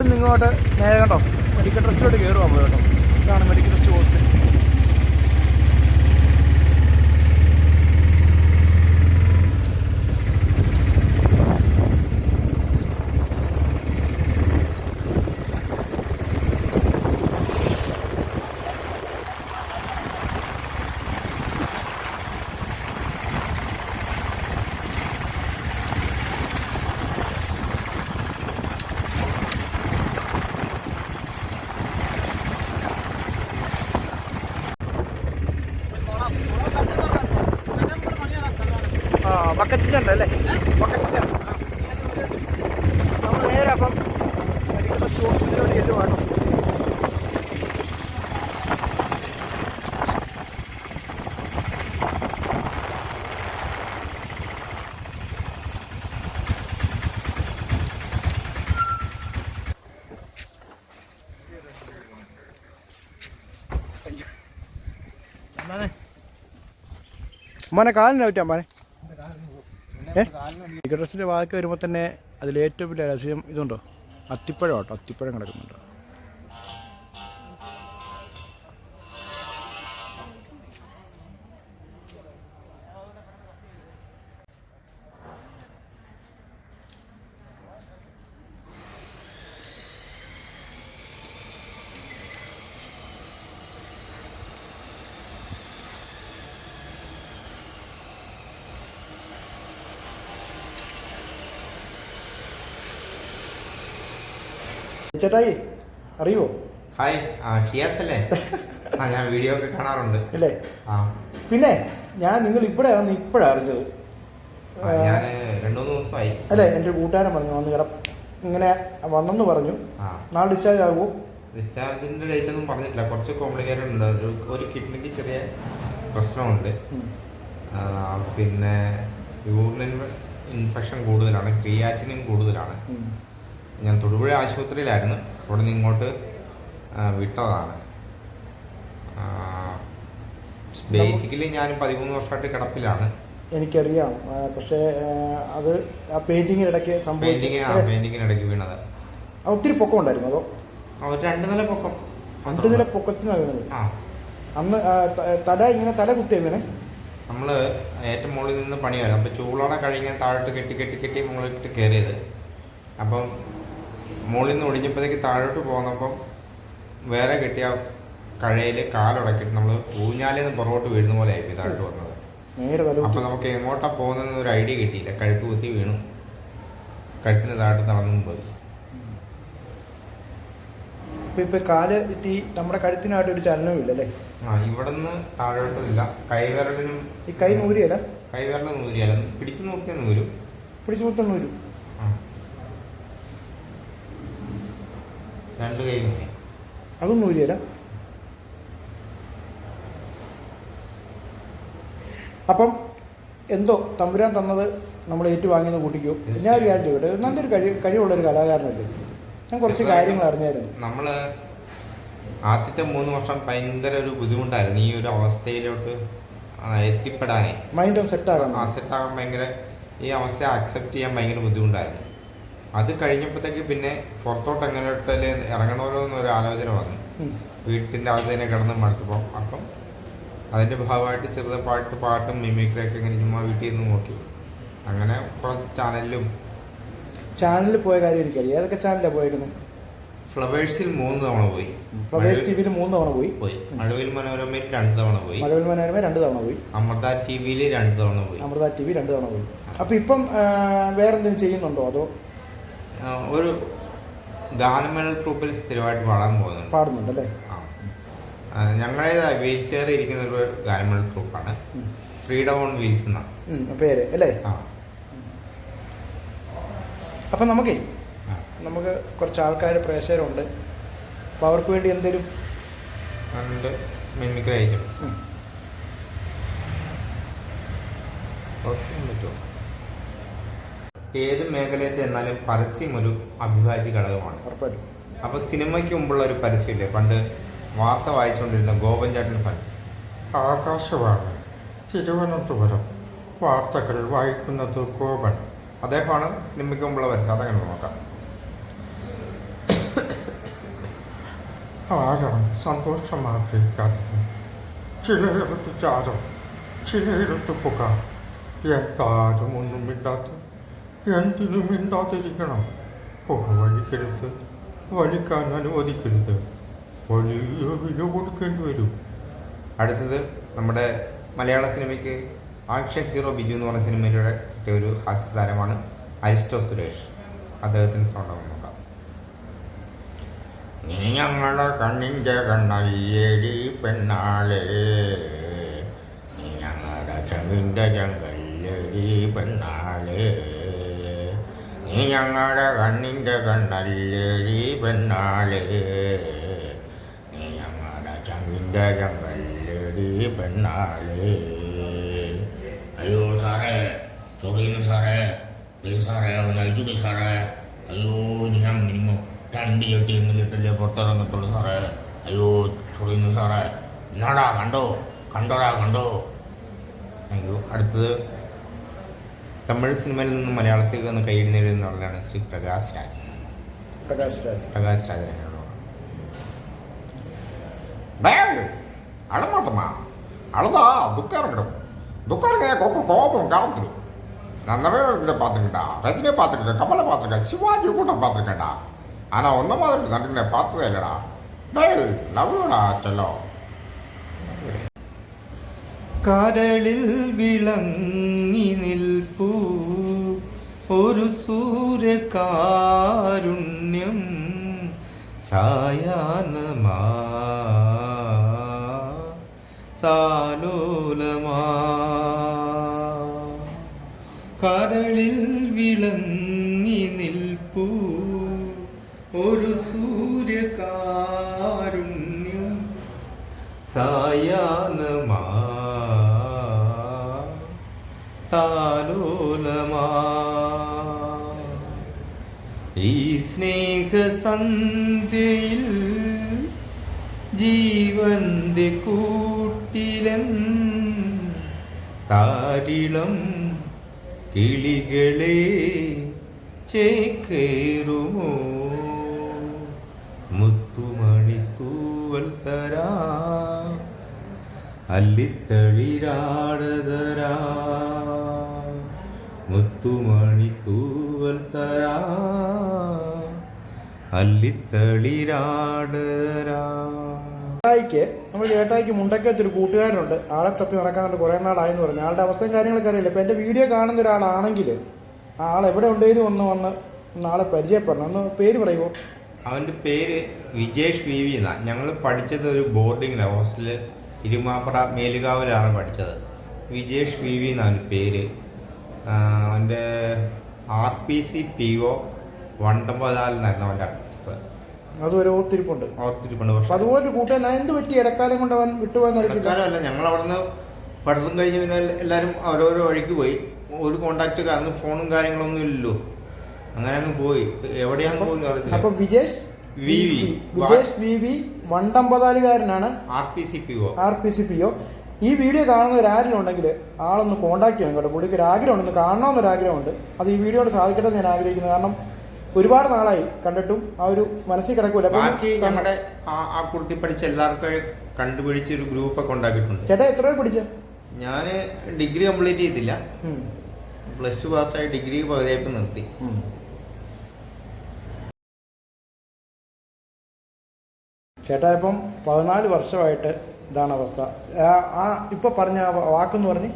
ഇങ്ങോട്ട് നേരെ കണ്ടോ? മെഡിക്കൽ ട്രസ്റ്റിലോട്ട് കയറുവാൻ പോയി കേട്ടോ. ഇതാണ് മെഡിക്കൽ ട്രസ്റ്റ് ഹോസ്പിറ്റൽ ആ ബക്കറ്റിലുണ്ട് അല്ലേ? ബക്കറ്റിലുണ്ട് നമ്മൾ നേരെ അപ്പം മെഡിക്കൽ ട്രസ്റ്റ് ഹോസ്പിറ്റലിലോട്ട് ചെല്ലുവാണ് മോനെ കാലിനെ പറ്റാൻ മോനെ ഏ? ഡ്രസ്സിന്റെ വാക്ക് വരുമ്പോൾ തന്നെ അതിലേറ്റവും വലിയ രഹസ്യം ഇതുണ്ടോ? അത്തിപ്പഴം കേട്ടോ അത്തിപ്പഴം കിടക്കുന്നുണ്ട്? ചേട്ടായി അറിയോ ഹായ് ആ ഷിയാസ് അല്ലേ ആ ഞാൻ വീഡിയോ ഒക്കെ കാണാറുണ്ട്. അല്ലേ? ആ. പിന്നെ ഞാൻ നിങ്ങൾ ഇവിടെ വന്ന് ഇപ്പോഴാണ് അറിഞ്ഞത്. ഞാൻ രണ്ടു മൂന്ന് ദിവസമായി. അല്ലേ എന്റെ കൂട്ടുകാരൻ പറഞ്ഞു വന്ന് കിട ഇങ്ങനെ വന്നെന്ന് പറഞ്ഞു. നാളെ ഡിസ്ചാർജ് ആകുമോ ഡിസ്ചാർജിന്റെ ഡേറ്റ് ഒന്നും പറഞ്ഞിട്ടില്ല. കുറച്ച് കോംപ്ലിക്കേറ്റഡ് ഉണ്ട്. ഒരു ഒരു കിഡ്നിക്ക് ചെറിയ പ്രശ്നമുണ്ട്. പിന്നെ യൂറിൻ ഇൻഫെക്ഷൻ കൂടുതലാണ്. ക്രിയാറ്റിനും കൂടുതലാണ്. ഞാൻ തൊടുപുഴ ആശുപത്രിയിലായിരുന്നു. അവിടെ നിന്ന് ഇങ്ങോട്ട് വിട്ടതാണ്. ബേസിക്കലി ഞാൻ പതിമൂന്ന് വർഷമായിട്ട് കിടപ്പിലാണ്. എനിക്കറിയാം. പക്ഷേ അത് ആ പെയിന്റിങ്ങിനിടയ്ക്ക് പെയിന്റിങ്ങിനിടയ്ക്ക് വീണത്. ഒത്തിരി പൊക്കം ഉണ്ടായിരുന്നു അതോ? ഒരു രണ്ട് നില പൊക്കം. രണ്ട് നില പൊക്കത്തിന് അന്ന് തല ഇങ്ങനെ തല കുത്തിയങ്ങനെ നമ്മൾ നമ്മൾ ഏറ്റവും മുകളിൽ നിന്ന് പണി വരാം. അപ്പൊ ചൂളോടെ കഴിഞ്ഞ് താഴോട്ട് കെട്ടി കെട്ടി കെട്ടി മുകളിലിട്ട് കയറിയത് അപ്പം മുകളിൽ നിന്ന് ഒടിഞ്ഞപ്പോഴത്തേക്ക് താഴോട്ട് പോന്നപ്പം വേറെ കെട്ടിയ കഴയിൽ കാലുടക്കിയിട്ട് നമ്മൾ ഊഞ്ഞാലിൽ നിന്ന് പുറകോട്ട് വീഴുന്ന പോലെ ആയിപ്പോയി താഴോട്ട് വന്നത്. അപ്പൊ നമുക്ക് എങ്ങോട്ടാ പോകുന്നതെന്ന് ഒരു ഐഡിയ കിട്ടിയില്ല. കഴുത്ത് കുത്തി വീണു. കഴുത്തിന് താഴോട്ട് നടന്നും പോയി. ഇപ്പൊ കാൽ നമ്മുടെ കഴുത്തിനായിട്ട് ഒരു ചലനവും ഇല്ല അല്ലേ? ആ ഇവിടെ നിന്ന് താഴോട്ടില്ല കൈവിരലിനും ഈ കൈ നൂരിയല്ല? കൈവിരലും നൂരിയല്ല. പിടിച്ചു നോക്കിയ നൂരും. പിടിച്ചു നോക്കിയാൽ നൂരും. രണ്ട് കൈ നൂരി അതും നൂരിയല്ല അപ്പം എന്തോ തമ്പുരാൻ തന്നത് നമ്മൾ ഏറ്റുവാങ്ങിയെന്ന് കൂട്ടിക്കോ. ഞാൻ ഒരു കാര്യം ചോദിക്കട്ടെ നല്ലൊരു കഴിവ് കഴിവുള്ളൊരു കലാകാരനല്ലേ? ഞാൻ കുറച്ച് കാര്യങ്ങൾ അറിഞ്ഞായിരുന്നു. നമ്മൾ ആദ്യത്തെ മൂന്ന് വർഷം ഭയങ്കര ഒരു ബുദ്ധിമുട്ടായിരുന്നു. ഈ ഒരു അവസ്ഥയിലോട്ട് എത്തിപ്പെടാനേ. മൈൻഡ് സെറ്റ് ആകാൻ ആ സെറ്റ് ആകാൻ ഭയങ്കര ഈ അവസ്ഥ അക്സെപ്റ്റ് ചെയ്യാൻ ഭയങ്കര ബുദ്ധിമുട്ടായിരുന്നു. അത് കഴിഞ്ഞപ്പോഴത്തേക്ക് പിന്നെ പുറത്തോട്ട് എങ്ങനെ ഇറങ്ങണമല്ലോ എന്നൊരു ആലോചന വന്നു. വീട്ടിന്റെ വീട്ടിന്റെ അകത്ത് തന്നെ കിടന്ന് മടുത്തപ്പോൾ അപ്പം അതിന്റെ ഭാഗമായിട്ട് ചെറുതായിട്ട് പാട്ടും മിമിക്രിയൊക്കെ ഇങ്ങനെ ചുമ്മാ വീട്ടിൽ നിന്ന് നോക്കി. അങ്ങനെ കുറച്ച് ചാനലിലും ചാനലിൽ പോയ കാര്യം എനിക്കറിയാം ഏതൊക്കെ ചാനലിലാണ് പോയിരുന്നത് ഫ്ലവേഴ്സിൽ മൂന്ന് തവണ പോയി. ഫ്ലവേഴ്സ് ടി വിയിൽ മൂന്ന് തവണ പോയി. പോയി. മഴവിൽ മനോരമയിൽ രണ്ട് തവണ പോയി. മഴവിൽ മനോരമ രണ്ട് തവണ പോയി. അമൃത ടി വിയിൽ രണ്ട് തവണ പോയി. അമൃത ടി വി രണ്ട് തവണ പോയി. അപ്പോൾ ഇപ്പം വേറെന്തെങ്കിലും ചെയ്യുന്നുണ്ടോ? അതോ ഒരു ഗാനമേള ട്രൂപ്പിൽ സ്ഥിരമായിട്ട് പാടാൻ പോകുന്നുണ്ട്. പാടുന്നുണ്ട് അല്ലേ ആ, ഞങ്ങളുടേത് വീൽ ചെയർ ഇരിക്കുന്ന ഒരു ഗാനമേള ട്രൂപ്പാണ്. ഫ്രീഡം ഓൺ വീൽസ് എന്നാണ്. പേര് അല്ലേ? ആ. അപ്പം നമുക്കേ നമുക്ക് കുറച്ച് ആൾക്കാർ പ്രേക്ഷകരുണ്ട്. അപ്പോൾ അവർക്ക് വേണ്ടി എന്തെങ്കിലും അതുകൊണ്ട് മിമിക്രി അയക്കണം പറ്റുമോ ഏത് മേഖലയിൽ ചെന്നാലും പരസ്യം ഒരു അഭിവാജ്യ ഘടകമാണ്. അപ്പോൾ അപ്പൊ സിനിമയ്ക്ക് മുമ്പുള്ള ഒരു പരസ്യമില്ലേ? പണ്ട് വാർത്ത വായിച്ചുകൊണ്ടിരുന്ന ഗോപൻ ചേട്ടൻ സാൻ ആകാശവാണി തിരുവനന്തപുരം വാർത്തകൾ വായിക്കുന്നത് ഗോപൻ. അദ്ദേഹമാണ് സിനിമയ്ക്ക് മുമ്പുള്ള പരസ്യം. അതങ്ങനെ നോക്കാം. ആരാണ് സന്തോഷമാക്കിയിരിക്കാത്തത് ചിലയിടത്ത് ചാരം ചിലയിടത്ത് പുക എന്താരും ഒന്നും മിണ്ടാത്ത എന്തിനും മിണ്ടാതിരിക്കണം. പുക വലിക്കരുത് വലിക്കാൻ അനുവദിക്കരുത്. വലിയ വില കൊടുക്കേണ്ടി വരും. അടുത്തത് നമ്മുടെ മലയാള സിനിമയ്ക്ക് ആക്ഷൻ ഹീറോ ബിജു എന്ന് പറഞ്ഞ സിനിമയിലൂടെ കിട്ടിയ ഒരു ഹാസ്യതാരമാണ് അരിസ്റ്റോ സുരേഷ്. അദ്ദേഹത്തിന് സൗണ്ട് നമുക്ക് നോക്കാം. നീ ഞങ്ങളുടെ കണ്ണിന്റെ കണ്ണല്ലേടി പെണ്ണാളേ. നീ ഞങ്ങളുടെ ചങ്കിന്റെ ചങ്കല്ലേടി പെണ്ണാളേ. നീ ഞങ്ങളുടെ കണ്ണിന്റെ കണ്ണല്ലേടി പെണ്ണാളേ നീ ഞങ്ങളുടെ ചങ്കിന്റെ ചങ്കല്ലേടി പെണ്ണാളേ അയ്യോ സാറേ ചൊറിയുന്നു സാറേ പ്ലീസ് സാറേ ഒന്ന് അയച്ചുടി സാറേ അയ്യോ ഞാൻ മിനിമം രണ്ട് ചട്ടിയെങ്കിലും ഇട്ടല്ലേ പുറത്തിറങ്ങത്തുള്ളൂ സാറേ അയ്യോ ചൊറിയുന്നു സാറേ എന്നാടാ കണ്ടോ കണ്ടോടാ കണ്ടോ അയ്യോ അടുത്തത് തമിഴ് സിനിമയിൽ നിന്ന് മലയാളത്തിൽ വന്ന് കൈയ്യടി നേടുന്നവരാണ് ശ്രീ പ്രകാശ് രാജ് പ്രകാശ് രാജ് പ്രകാശ് രാജ് டேய் அழமாட்டோமா அழுதா துக்கம் இருக்கணும் துக்கம் இருக்க கோப்பம் கோபம் கலந்துடும் நான் நிறைய இதை பார்த்துக்கிட்டா ரஜினியை பார்த்துருக்கேன் கமலை பார்த்துருக்கேன் சிவாஜி கூட பார்த்துருக்கேன்டா ஆனால் ஒன்றை மாதிரி நடிகனை பார்த்ததே இல்லைடா டேய் லவ்யூடா செல்லம் കരളിൽ വിളങ്ങി നിൽപ്പൂ. ഒരു സൂര്യകാരുണ്യം സായാഹ്നമാ. സാലോലമാ. കരളിൽ വിളങ്ങി നിൽപ്പൂ. ഒരു സൂര്യകാരുണ്യം സായാഹ്നമാ. താലോലമാ ഈ സ്നേഹസന്ധ്യയിൽ ജീവന്റെ കൂട്ടിലൻ താരിളം കിളികളെ ചേക്കേറുമോ? മുത്തുമണിപ്പൂവൽ തരാ. അല്ലിത്തളിരാടതരാ. മുത്തുമണിത്തൂവൽ തരാ. അല്ലിത്തളിരാടതരാ ചേട്ടായിക്ക് നമ്മൾ ചേട്ടായിക്ക് മുണ്ടക്കത്ത് ഒരു കൂട്ടുകാരനുണ്ട്. ആളെ തപ്പി നടക്കാനുണ്ട് കുറേ നാളായെന്ന് പറഞ്ഞു. ആളുടെ അവസ്ഥയും കാര്യങ്ങളൊക്കെ അറിയില്ല. ഇപ്പം എന്റെ വീഡിയോ കാണുന്ന ഒരാളാണെങ്കിൽ ആ ആൾ എവിടെ ഉണ്ടെന്ന് ഒന്ന് വന്ന് നാളെ പരിചയപ്പെടണം. ഒന്ന് പേര് പറയുമോ അവന്റെ പേര് വിജേഷ് വി വി എന്നാണ് ഞങ്ങൾ പഠിച്ചത് ഒരു ബോർഡിങ്ങിലാണ് ഹോസ്റ്റലിൽ ഇരുമാപ്ര മേലുകാവിലാണ് പഠിച്ചത്. വിജേഷ് വി വി എന്നാണ് പേര്. അവന്റെ R P C P O വണ്ടമ്പതാലെന്നായിരുന്നു അവന്റെ അഡ്രസ് അതുവരെ ഓർത്തിരിപ്പുണ്ട്. ഓർത്തിരിപ്പുണ്ട് പക്ഷെ. അതുപോലെ ഒരു കൂട്ടുകാരൻ എന്ത് പറ്റി? ഇടക്കാലം കൊണ്ട് അവൻ അറിയില്ല ഇടക്കാലമല്ല ഞങ്ങൾ അവിടുന്ന് പഠിത്തം കഴിഞ്ഞ് പിന്നെ എല്ലാവരും ഓരോരോ വഴിക്ക് പോയി. ഒരു കോണ്ടാക്ട് കാരണം ഫോണും കാര്യങ്ങളൊന്നും ഇല്ലല്ലോ. അങ്ങനെ അങ്ങ് പോയി എവിടെയാണെന്ന് പോലും അറിയത്തില്ല. അപ്പൊ Vijesh V V. Vijesh V V വണ്ടമ്പതാലുകാരനാണ് R P C P O. R P C P O. ഈ വീഡിയോ കാണുന്നവർ ആരെങ്കിലും ഉണ്ടെങ്കിൽ ആളൊന്ന് കോൺടാക്ട് ചെയ്യണം കേട്ടോ. പുള്ളിക്ക് ഒരു ആഗ്രഹമുണ്ട്. ഒന്ന് കാണണമെന്നൊരു ആഗ്രഹമുണ്ട് അത് ഈ വീഡിയോ കൊണ്ട് സാധിക്കട്ടെ ഞാൻ ആഗ്രഹിക്കുന്നു. കാരണം ഒരുപാട് നാളായി കണ്ടിട്ടും ആ ഒരു മനസ്സിൽ കിടക്കൂല. ബാക്കി ആ കുട്ടി പഠിച്ച എല്ലാവർക്കും കണ്ടുപിടിച്ച് ഒരു ഗ്രൂപ്പൊക്കെ ഉണ്ടാക്കിയിട്ടുണ്ട്. ചേട്ടാ എത്ര പഠിച്ച? ഞാൻ ഡിഗ്രി കംപ്ലീറ്റ് ചെയ്തില്ല. പ്ലസ് ടു പാസ്സായി ഡിഗ്രി പകുതിയായപ്പോൾ നിർത്തി. ചേട്ടാ ഇപ്പം പതിനാല് വർഷമായിട്ട് ഇതാണ് അവസ്ഥ. ആ- ഇപ്പൊ പറഞ്ഞ വാക്കെന്ന് പറഞ്ഞ്.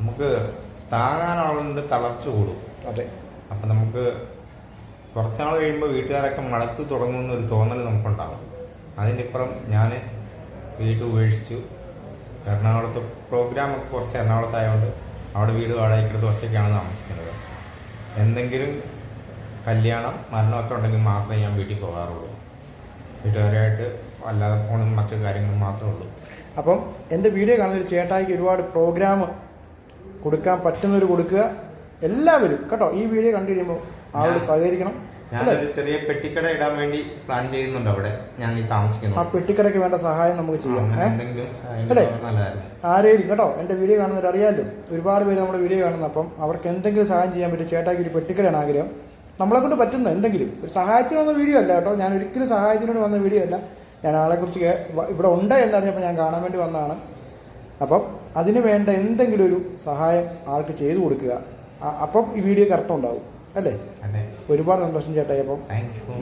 നമുക്ക് താങ്ങാനുള്ളതിന്റെ തളർച്ച കൂടും. അതെ. അപ്പം നമുക്ക് കുറച്ചാൾ കഴിയുമ്പോൾ വീട്ടുകാരൊക്കെ മടത്ത് തുടങ്ങുന്ന ഒരു തോന്നൽ നമുക്കുണ്ടാകും. അതിനിപ്പുറം ഞാൻ വീട് ഉപേക്ഷിച്ചു. എറണാകുളത്ത് പ്രോഗ്രാമൊക്കെ കുറച്ച് എറണാകുളത്തായതുകൊണ്ട് അവിടെ വീട് വാടകയ്ക്കെടുത്ത് ഒറ്റയ്ക്കാണ് താമസിക്കുന്നത്. എന്തെങ്കിലും കല്യാണം മരണമൊക്കെ ഉണ്ടെങ്കിൽ മാത്രമേ ഞാൻ വീട്ടിൽ പോകാറുള്ളൂ. വീട്ടുകാരായിട്ട് അല്ലാതെ ഫോണും മറ്റു കാര്യങ്ങളും മാത്രമേ ഉള്ളൂ. അപ്പം എന്റെ വീഡിയോ കാണുന്ന ഒരു ചേട്ടായിക്ക് ഒരുപാട് പ്രോഗ്രാം കൊടുക്കാൻ പറ്റുന്നവർ കൊടുക്കുക. എല്ലാവരും കേട്ടോ ഈ വീഡിയോ കണ്ടു കഴിയുമ്പോൾ ആളോട് സഹകരിക്കണം ഞാനൊരു ചെറിയ പെട്ടിക്കട ഇടാൻ വേണ്ടി പ്ലാൻ ചെയ്യുന്നുണ്ട് അവിടെ. ഞാൻ ഈ താമസിക്കുന്നു. ആ പെട്ടിക്കടയ്ക്ക് വേണ്ട സഹായം നമുക്ക് ചെയ്യാം അല്ലേ? ആരെയും കേട്ടോ എന്റെ വീഡിയോ കാണുന്നവർ അറിയാലോ. ഒരുപാട് പേര് നമ്മുടെ വീഡിയോ കാണുന്ന. അപ്പം അവർക്ക് എന്തെങ്കിലും സഹായം ചെയ്യാൻ പറ്റും ചേട്ടാക്കി ഒരു പെട്ടിക്കടയാണ് ആഗ്രഹം. നമ്മളെ കൊണ്ട് പറ്റുന്ന എന്തെങ്കിലും. ഒരു സഹായത്തിന് വന്ന വീഡിയോ അല്ല കേട്ടോ. ഞാൻ ഒരിക്കലും സഹായത്തിനോട് വന്ന വീഡിയോ അല്ല. ഞാൻ ആളെക്കുറിച്ച് ഇവിടെ ഉണ്ട് എന്നറിഞ്ഞപ്പോൾ ഞാൻ കാണാൻ വേണ്ടി വന്നതാണ്. അപ്പം അതിന് വേണ്ട എന്തെങ്കിലും ഒരു സഹായം ആൾക്ക് ചെയ്തു കൊടുക്കുക. അപ്പം ഈ വീഡിയോ അർത്ഥം ഉണ്ടാവും അല്ലേ ഒരുപാട് സന്തോഷം ചേട്ടായി. അപ്പം താങ്ക് യു